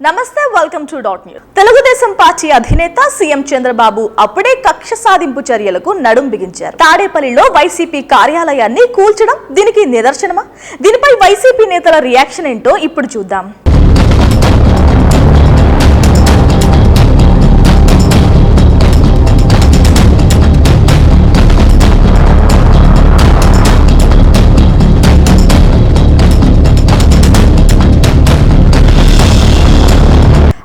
నమస్తే welcome to dot news Telugu Desam party అధినేత CM Chandrababu అప్పుడే కక్ష సాధింపు చర్యలకు నడుం బిగించారు. తాడేపల్లిలో వైసీపీ కార్యాలయాన్ని కూల్చడం దీనికి నిదర్శనమా? దీనిపై వైసీపీ నేతల రియాక్షన్ ఏంటో ఇప్పుడు చూద్దాం.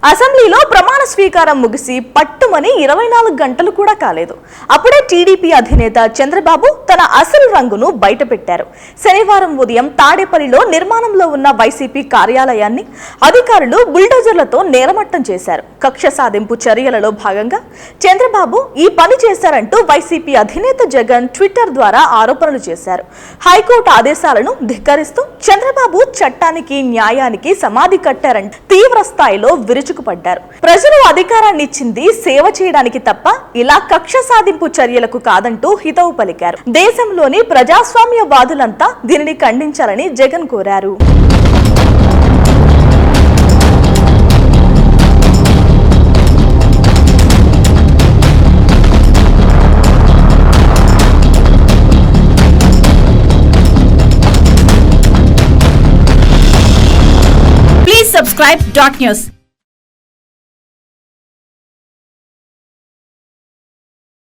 అసెంబ్లీలో ప్రమాణ స్వీకారం ముగిసి పట్టుమని ఇరవై నాలుగు గంటలు కూడా కాలేదు. అప్పుడే టీడీపీ అధినేత చంద్రబాబు తన అసలు రంగును బయటపెట్టారు. శనివారం ఉదయం తాడేపల్లిలో నిర్మాణంలో ఉన్న వైసీపీ కార్యాలయాన్ని అధికారులు బుల్డోజర్లతో నేలమట్టం చేశారు. కక్ష సాధింపు చర్యలలో భాగంగా చంద్రబాబు ఈ పని చేశారంటూ వైసీపీ అధినేత జగన్ ట్విట్టర్ ద్వారా ఆరోపణలు చేశారు. హైకోర్టు ఆదేశాలను ధిక్కరిస్తూ చంద్రబాబు చట్టానికి న్యాయానికి సమాధి కట్టారంటూ. తీవ్ర స్థాయిలో విరుచుకుపడ్డారు ప్రజలు అధికారాన్ని ఇచ్చింది సేవ చేయడానికి తప్ప ఇలా కక్ష సాధింపు చర్యలకు కాదంటూ హితవు పలికారు. దేశంలోని ప్రజాస్వామ్యవాదులంతా దీనిని ఖండించాలని జగన్ కోరారు. Subscribe dot news.